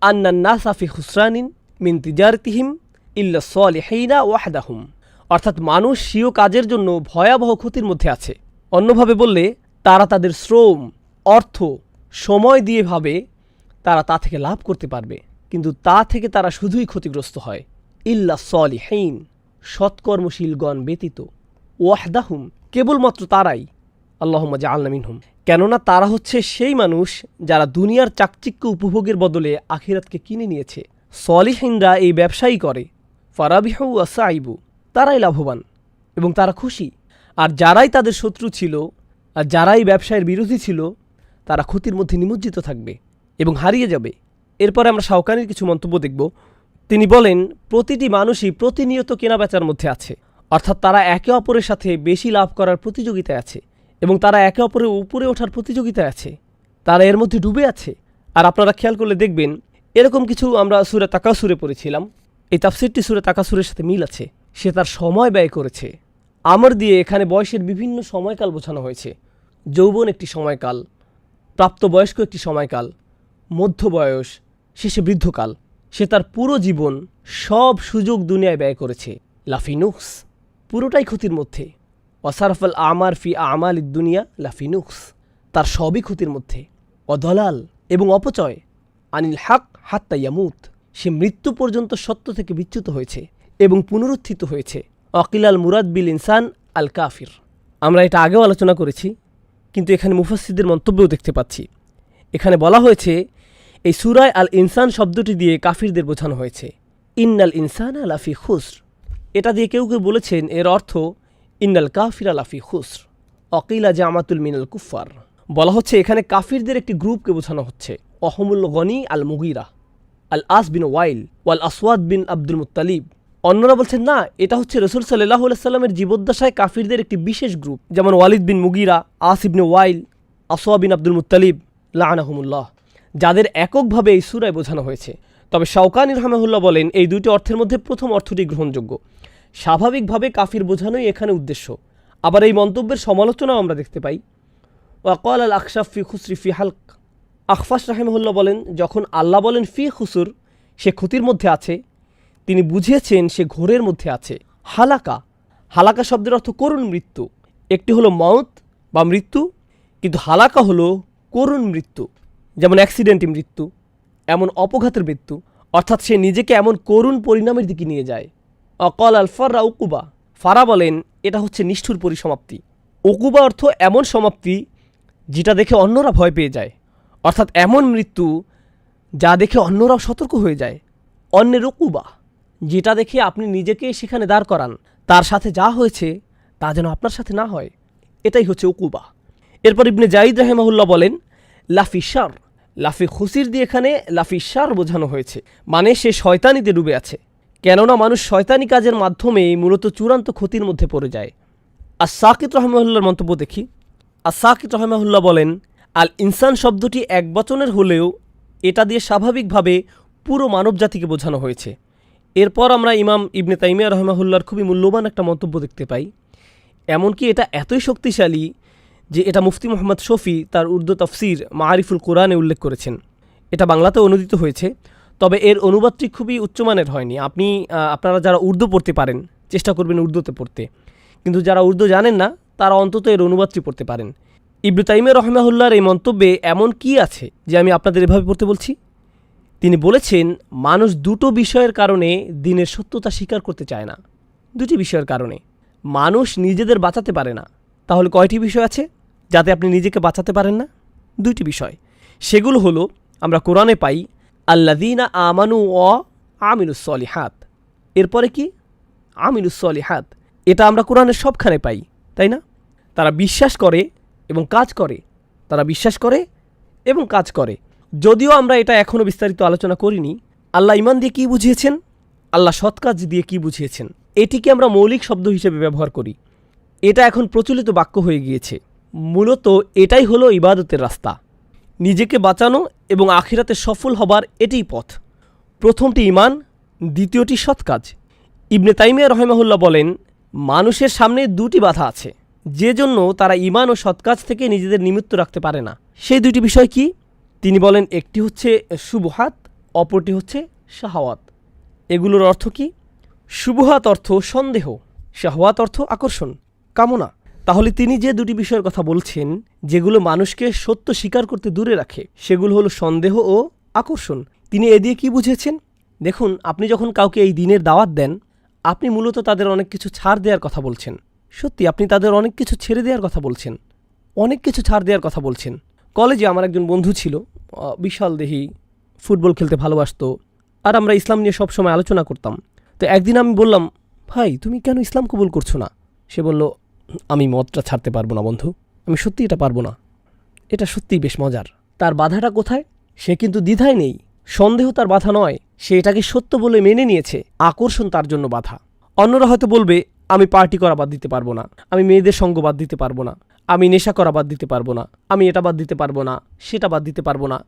আন্নান্নাসাফি হুসরানিন মিন তিজারতিহিম ইল্লা সলিহিনা ওয়াহদাহুম অর্থাৎ মানুষ স্বীয় কাজের জন্য ভয়াবহ ক্ষতির মধ্যে আছে। অন্যভাবে বললে, তারা তাদের শ্রম, অর্থ, সময় দিয়ে ভাবে তারা তা থেকে লাভ করতে পারবে। কিন্তু তা থেকে তারা শুধুই ক্ষতিগ্রস্ত হয়। ইল্লা সলিহীন, সৎকর্মশীলগণ ব্যতীত। ওয়াহদাহুম, কেবলমাত্র তারাই। আল্লাহম্মা জা মিনহুম। কেননা তারা হচ্ছে সেই মানুষ যারা দুনিয়ার চাকচিক্য উপভোগের বদলে আখিরাতকে কিনে নিয়েছে। সলিহীনরা এই ব্যবসায়ী করে, ফারাবিহু আসাইবু তারাই লাভবান এবং তারা খুশি। আর যারাই তাদের শত্রু ছিল আর যারাই ব্যবসায়ের বিরোধী ছিল, তারা ক্ষতির মধ্যে নিমজ্জিত থাকবে এবং হারিয়ে যাবে। এরপরে আমরা শাওকানির কিছু মন্তব্য দেখব। তিনি বলেন, প্রতিটি মানুষই প্রতিনিয়ত কেনাবেচার মধ্যে আছে। অর্থাৎ তারা একে অপরের সাথে বেশি লাভ করার প্রতিযোগিতায় আছে। এবং তারা একে অপরের উপরে ওঠার প্রতিযোগিতায় আছে। তারা এর মধ্যে ডুবে আছে। আর আপনারা খেয়াল করলে দেখবেন, এরকম কিছু আমরা সুরে তাকাসুরে পড়েছিলাম। এই তাফসিরটি সুরে তাকাসুরের সাথে মিল আছে। সে তার সময় ব্যয় করেছে। আমর দিয়ে এখানে বয়সের বিভিন্ন সময়কাল বোঝানো হয়েছে। যৌবন একটি সময়কাল, প্রাপ্তবয়স্ক একটি সময়কাল মধ্য বয়স শেষে বৃদ্ধকাল। সে তার পুরো জীবন সব সুযোগ দুনিয়ায় ব্যয় করেছে। লাফিনুক্স পুরোটাই ক্ষতির মধ্যে। অসারফল আমার ফি আমাল দুনিয়া লাফিনুক্স তার সবই ক্ষতির মধ্যে। অদলাল এবং অপচয়। আনিল হাক হাত্তা ইয়ামুত। সে মৃত্যু পর্যন্ত সত্য থেকে বিচ্যুত হয়েছে এবং পুনরুত্থিত হয়েছে। অকিলাল মুরাদ বিল ইনসান আল কাফির। আমরা এটা আগেও আলোচনা করেছি, কিন্তু এখানে মুফাসিদের মন্তব্যও দেখতে পাচ্ছি। এখানে বলা হয়েছে, এই সুরায় আল ইনসান শব্দটি দিয়ে কাফিরদের বোঝানো হয়েছে। ইন্নাল ইনসান আলাফি খুসর। এটা দিয়ে কেউ কেউ বলেছেন, এর অর্থ ইন্নাল কাফির আলাফি খুসর অকিলা জামাতুল মিনাল কুফার বলা হচ্ছে, এখানে কাফিরদের একটি গ্রুপকে বোঝানো হচ্ছে, অহমুল গনি আল মুগিরা, আল আস বিন ওয়াইল, ওয়াল আসওয়াদ বিন আব্দুল মুতালিব অন্যরা বলছেন, না, এটা হচ্ছে রসুল সাল্লাহ সাল্লামের জীবদ্দশায় কাফিরদের একটি বিশেষ গ্রুপ, যেমন Walid bin Mughira, As ibn Wail Aswad bin Abdul Muttalib লাহনাহমুল্লাহ যাদের এককভাবে এই সুরায় বোঝানো হয়েছে। তবে শাওকানি রহমাহুল্লাহ বলেন, এই দুইটি অর্থের মধ্যে প্রথম অর্থটি গ্রহণযোগ্য। স্বাভাবিকভাবে কাফির বোঝানোই এখানে উদ্দেশ্য। আবার এই মন্তব্যের সমালোচনাও আমরা দেখতে পাই। ওয়াকাল আল আকশাফ ফি খুসরি ফি হালক। আখফাস রাহেমহুল্লাহ বলেন, যখন আল্লাহ বলেন ফি খুসুর, সে ক্ষতির মধ্যে আছে। তিনি বুঝিয়েছেন সে ঘোরের মধ্যে আছে। হালাকা। হালাকা শব্দের অর্থ করুণ মৃত্যু। একটি হলো মউত বা মৃত্যু, কিন্তু হালাকা হলো করুণ মৃত্যু, যেমন অ্যাক্সিডেন্টি মৃত্যু, এমন অপঘাতের মৃত্যু, অর্থাৎ সে নিজেকে এমন করুণ পরিণামের দিকে নিয়ে যায়। অকল আল ফাররা উকুবা। ফারা বলেন, এটা হচ্ছে নিষ্ঠুর পরিসমাপ্তি। উকুবা অর্থ এমন সমাপ্তি যেটা দেখে অন্যরা ভয় পেয়ে যায়। অর্থাৎ এমন মৃত্যু যা দেখে অন্যরাও সতর্ক হয়ে যায়। অন্যের উকুবা, যেটা দেখে আপনি নিজেকে সেখানে দাঁড় করান। তার সাথে যা হয়েছে, তা যেন আপনার সাথে না হয়। এটাই হচ্ছে উকুবা। এরপর ইবনে জাইদ রাহেমাহুল্লাহ বলেন, লাফি শার, লাফি খুশির দিয়ে এখানে লাফি শার বোঝানো হয়েছে। মানে সে শয়তানিতে ডুবে আছে। কেননা মানুষ শয়তানি কাজের মাধ্যমে মূলত চূড়ান্ত ক্ষতির মধ্যে পড়ে যায়। আর সাকিত রহমাহুল্লার মন্তব্য দেখি। আর সাকিত রহমাহুল্লাহ বলেন, আল ইনসান শব্দটি এক বচনের হলেও এটা দিয়ে স্বাভাবিকভাবে পুরো মানবজাতিকে বোঝানো হয়েছে। এরপর আমরা ইমাম ইবনে তাইমিয়া রহমাহুল্লার খুবই মূল্যবান একটা মন্তব্য দেখতে পাই। এমনকি এটা এতই শক্তিশালী যে এটা মুফতি মোহাম্মদ শফি তার উর্দু তফসির মা মারিফুল কোরআনে উল্লেখ করেছেন। এটা বাংলাতে অনুদিত হয়েছে। তবে এর অনুবাদটি খুবই উচ্চমানের হয়নি। আপনি আপনারা যারা উর্দু পড়তে পারেন, চেষ্টা করবেন উর্দুতে পড়তে। কিন্তু যারা উর্দু জানেন না, তারা অন্তত এর অনুবাদটি পড়তে পারেন। ইবনু তাইমিয়া রহমাহুল্লার এই মন্তব্যে এমন কি আছে যে আমি আপনাদের এভাবে পড়তে বলছি? তিনি বলেছেন, মানুষ দুটো বিষয়ের কারণে দিনের সত্যতা স্বীকার করতে চায় না। দুটি বিষয়ের কারণে। মানুষ নিজেদের বাঁচাতে পারে না। তাহলে কয়টি বিষয় আছে যাতে আপনি নিজেকে বাঁচাতে পারেন না? দুইটি বিষয়। সেগুলো হলো, আমরা কোরআনে পাই আল্লাদিনা আমানু অ আমিনুসলিহাত এরপরে কি? আমিনুসলিহাত এটা আমরা কোরআনের সবখানে পাই, তাই না? তারা বিশ্বাস করে এবং কাজ করে। তারা বিশ্বাস করে এবং কাজ করে। যদিও আমরা এটা এখনও বিস্তারিত আলোচনা করিনি, আল্লাহ ইমান দিয়ে কী বুঝিয়েছেন? আল্লাহ সৎ কাজ দিয়ে কী বুঝিয়েছেন? এটিকে আমরা মৌলিক শব্দ হিসেবে ব্যবহার করি। এটা এখন প্রচলিত বাক্য হয়ে গিয়েছে। মূলত এটাই হলো ইবাদতের রাস্তা। নিজেকে বাঁচানো এবং আখিরাতে সফল হবার এটিই পথ। প্রথমটি ইমান দ্বিতীয়টি সৎ কাজ। ইবনে তাইমিয়া রহমাহুল্লাহ বলেন, মানুষের সামনে দুটি বাধা আছে, যে জন্য তারা ইমান ও সৎ কাজ থেকে নিজেদের নিমিত্ত রাখতে পারে না। সেই দুটি বিষয় কি? তিনি বলেন, একটি হচ্ছে শুভহাত অপরটি হচ্ছে শাহওয়াত। এগুলোর অর্থ কি? শুভহাত অর্থ সন্দেহ, শাহওয়াত অর্থ আকর্ষণ, কামনা। তাহলে তিনি যে দুটি বিষয়ের কথা বলছেন, যেগুলো মানুষকে সত্য স্বীকার করতে দূরে রাখে, সেগুলো হলো সন্দেহ ও আকর্ষণ। তিনি এ দিয়ে কি বুঝেছেন? দেখুন, আপনি যখন কাউকে এই দিনের দাওয়াত দেন, আপনি মূলত তাদের অনেক কিছু ছাড় দেওয়ার কথা বলছেন। সত্যি, আপনি তাদের অনেক কিছু ছেড়ে দেওয়ার কথা বলছেন। অনেক কিছু ছাড় দেওয়ার কথা বলছেন। কলেজে আমার একজন বন্ধু ছিল বিশাল দেহি, ফুটবল খেলতে ভালোবাসতো, আর আমরা ইসলাম নিয়ে সবসময় আলোচনা করতাম। তো একদিন আমি বললাম, ভাই, তুমি কেন ইসলাম কবুল করছ না? সে বলল আমি মদটা ছাড়তে পারব না, বন্ধু। আমি সত্যি এটা পারব না। এটা সত্যিই বেশ মজার। তার বাধাটা কোথায়? সে কিন্তু দ্বিধায় নেই। সন্দেহ তার বাধা নয়। সে এটাকে সত্য বলে মেনে নিয়েছে। আকর্ষণ তার জন্য বাধা। অন্যরা হয়তো বলবে, আমি পার্টি করা বাদ দিতে পারব না। আমি মেয়েদের সঙ্গ বাদ দিতে পারব না। আমি নেশা করা বাদ দিতে পারব না। আমি এটা বাদ দিতে পারব না, সেটা বাদ দিতে পারব না।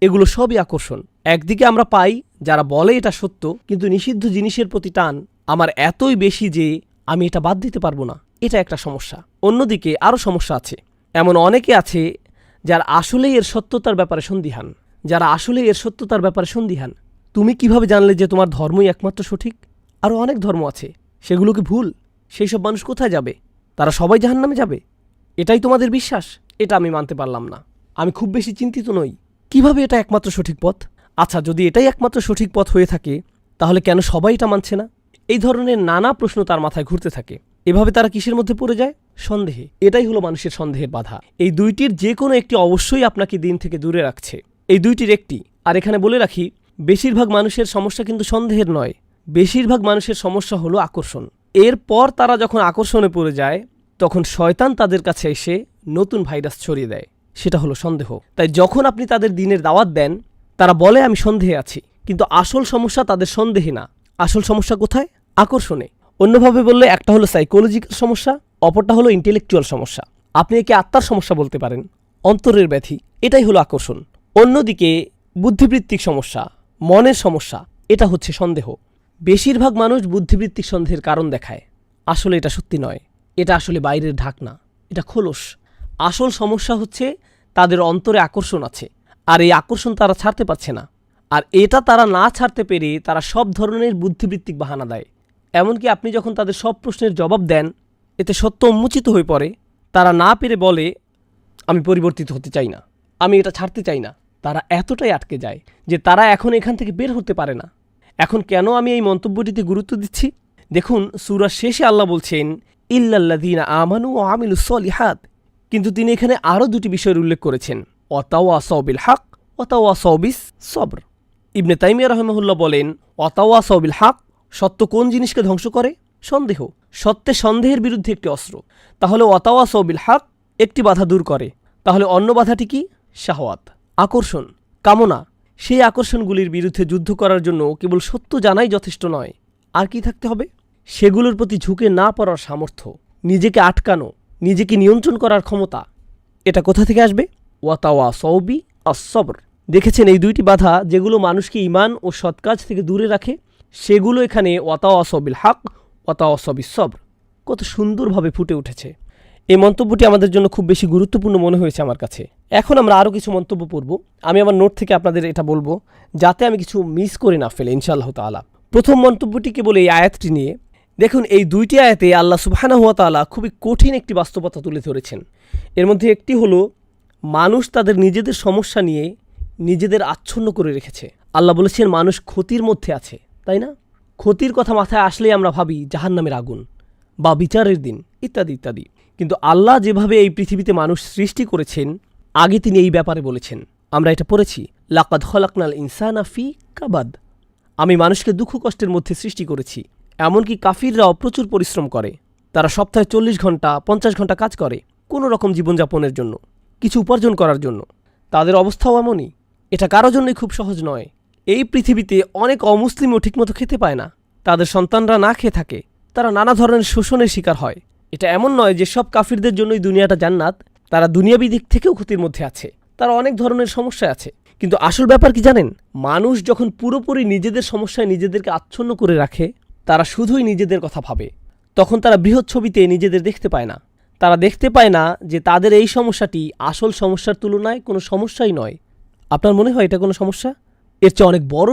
এগুলো সবই আকর্ষণ। একদিকে আমরা পাই, যারা বলে এটা সত্য, কিন্তু নিষিদ্ধ জিনিসের প্রতি টান আমার এতই বেশি যে আমি এটা বাদ দিতে পারব না। এটা একটা সমস্যা। অন্যদিকে আরও সমস্যা আছে। এমন অনেকে আছে যারা আসলেই এর সত্যতার ব্যাপারে সন্দিহান। যারা আসলে এর সত্যতার ব্যাপারে সন্দিহান। তুমি কীভাবে জানলে যে তোমার ধর্মই একমাত্র সঠিক? আরও অনেক ধর্ম আছে। সেগুলো কি ভুল? সেই সব মানুষ কোথায় যাবে? তারা সবাই জাহান্নামে যাবে? এটাই তোমাদের বিশ্বাস? এটা আমি মানতে পারলাম না। আমি খুব বেশি চিন্তিত নই। কীভাবে এটা একমাত্র সঠিক পথ? আচ্ছা যদি এটাই একমাত্র সঠিক পথ হয়ে থাকে, তাহলে কেন সবাই এটা মানছে না? এই ধরনের নানা প্রশ্ন তার মাথায় ঘুরতে থাকে। এভাবে তারা কিসের মধ্যে পড়ে যায়? সন্দেহে। এটাই হলো মানুষের সন্দেহের বাধা। এই দুইটির যে কোনো একটি অবশ্যই আপনাকে দিন থেকে দূরে রাখছে। এই দুইটির একটি। আর এখানে বলে রাখি, বেশিরভাগ মানুষের সমস্যা কিন্তু সন্দেহের নয়। বেশিরভাগ মানুষের সমস্যা হলো আকর্ষণ। এরপর তারা যখন আকর্ষণে পড়ে যায়, তখন শয়তান তাদের কাছে এসে নতুন ভাইরাস ছড়িয়ে দেয়। সেটা হলো সন্দেহ। তাই যখন আপনি তাদের দিনের দাওয়াত দেন, তারা বলে, আমি সন্দেহে আছি। কিন্তু আসল সমস্যা তাদের সন্দেহে না। আসল সমস্যা কোথায়? আকর্ষণে। অন্যভাবে বললে একটা হলো সাইকোলজিক্যাল সমস্যা, অপরটা হলো ইন্টেলেকচুয়াল সমস্যা। আপনি একে আত্মার সমস্যা বলতে পারেন, অন্তরের ব্যাধি, এটাই হলো আকর্ষণ। অন্যদিকে বুদ্ধিবৃত্তিক সমস্যা, মনের সমস্যা, এটা হচ্ছে সন্দেহ। বেশিরভাগ মানুষ বুদ্ধিবৃত্তিক সন্দেহের কারণ দেখায়। আসলে এটা সত্যি নয়, এটা আসলে বাইরের ঢাকনা, এটা খোলস। আসল সমস্যা হচ্ছে তাদের অন্তরে আকর্ষণ আছে, আর এই আকর্ষণ তারা ছাড়তে পারছে না। আর এটা তারা না ছাড়তে পেরে তারা সব ধরনের বুদ্ধিবৃত্তিক বাহানা দেয়। এমনকি আপনি যখন তাদের সব প্রশ্নের জবাব দেন, এতে সত্য উন্মোচিত হয়ে পড়ে, তারা না পেরে বলে, আমি পরিবর্তিত হতে চাই না, আমি এটা ছাড়তে চাই না। তারা এতটাই আটকে যায় যে তারা এখন এখান থেকে বের হতে পারে না। এখন কেন আমি এই মন্তব্যটিতে গুরুত্ব দিচ্ছি? দেখুন সুরার শেষে আল্লাহ বলছেন ইল্লাল্লাদিনা আমানু ও আমিলু সলিহাত। কিন্তু তিনি এখানে আরও দুটি বিষয়ের উল্লেখ করেছেন অতাওয়া সবিল হাক অতাওয়া সবিস সবর। ইবনে তাইমিয়া রহমহুল্লাহ বলেন অতাওয়া সবিল হাক সত্য কোন জিনিসকে ধ্বংস করে? সন্দেহ। সত্যে সন্দেহের বিরুদ্ধে একটি অস্ত্র। তাহলে অতাওয়া সবিল হাক একটি বাধা দূর করে। তাহলে অন্য বাধাটি কি? শাহওয়াত। আকর্ষণ। কামনা। সেই আকর্ষণগুলির বিরুদ্ধে যুদ্ধ করার জন্য কেবল সত্য জানাই যথেষ্ট নয়। আর কি থাকতে হবে? সেগুলোর প্রতি ঝুঁকে না পড়ার সামর্থ্য। নিজেকে আটকানো, নিজেকে নিয়ন্ত্রণ করার ক্ষমতা। এটা কোথা থেকে আসবে? ওয়াতাওয়া সৌবি আসবর দেখেছেন এই দুইটি বাধা যেগুলো মানুষকে ইমান ও সৎকাজ থেকে দূরে রাখে? সেগুলো এখানে ওয়াতাওয়া সবিল হাক ওয়াতাওয়া সবি কত সুন্দরভাবে ফুটে উঠেছে। এই মন্তব্যটি আমাদের জন্য খুব বেশি গুরুত্বপূর্ণ মনে হয়েছে আমার কাছে। এখন আমরা আরও কিছু মন্তব্য পড়ব। আমি আমার নোট থেকে আপনাদের এটা বলব, যাতে আমি কিছু মিস করে না ফেলে, ইনশাআল্লাহ তাআলা। প্রথম মন্তব্যটি কেবল এই আয়াতটি নিয়ে, দেখুন, এই দুইটি আয়াতে আল্লাহ সুবহানা হুয়া তাআলা খুবই কঠিন একটি বাস্তবতা তুলে ধরেছেন। এর মধ্যে একটি হলো, মানুষ তাদের নিজেদের সমস্যা নিয়ে নিজেদের আচ্ছন্ন করে রেখেছে। আল্লাহ বলেছেন, মানুষ ক্ষতির মধ্যে আছে। তাই না? ক্ষতির কথা মাথায় আসলেই আমরা ভাবি জাহান্নামের আগুন বা বিচারের দিন, ইত্যাদি ইত্যাদি। কিন্তু আল্লাহ যেভাবে এই পৃথিবীতে মানুষ সৃষ্টি করেছেন, আগে তিনি এই ব্যাপারে বলেছেন, আমরা এটা পড়েছি, লাকাদ খলাকনাল ইনসানা ফি কাবাদ। আমি মানুষকে দুঃখ কষ্টের মধ্যে সৃষ্টি করেছি, এমনকি কাফিররাও প্রচুর পরিশ্রম করে। তারা সপ্তাহে চল্লিশ ঘণ্টা, পঞ্চাশ ঘণ্টা কাজ করে, কোনো রকম জীবনযাপনের জন্য, কিছু উপার্জন করার জন্য। তাদের অবস্থাও এমনই, এটা কারও জন্যই খুব সহজ নয়। এই পৃথিবীতে অনেক অমুসলিমও ঠিকমতো খেতে পায় না। তাদের সন্তানরা না খেয়ে থাকে। তারা নানা ধরনের শোষণের শিকার হয়। এটা এমন নয় যে সব কাফিরদের জন্যই দুনিয়াটা জান্নাত। তারা দুনিয়াবি দিক থেকেও ক্ষতির মধ্যে আছে। তারা অনেক ধরনের সমস্যা আছে। কিন্তু আসল ব্যাপার কি জানেন? মানুষ যখন পুরোপুরি নিজেদের সমস্যায় নিজেদেরকে আচ্ছন্ন করে রাখে, তারা শুধুই নিজেদের কথা ভাবে। তখন তারা বৃহৎ ছবিতে নিজেদের দেখতে পায় না। তারা দেখতে পায় না যে তাদের এই সমস্যাটি আসল সমস্যার তুলনায় কোনো সমস্যাই নয়। আপনার মনে হয় এটা কোনো সমস্যা? এর চেয়ে অনেক বড়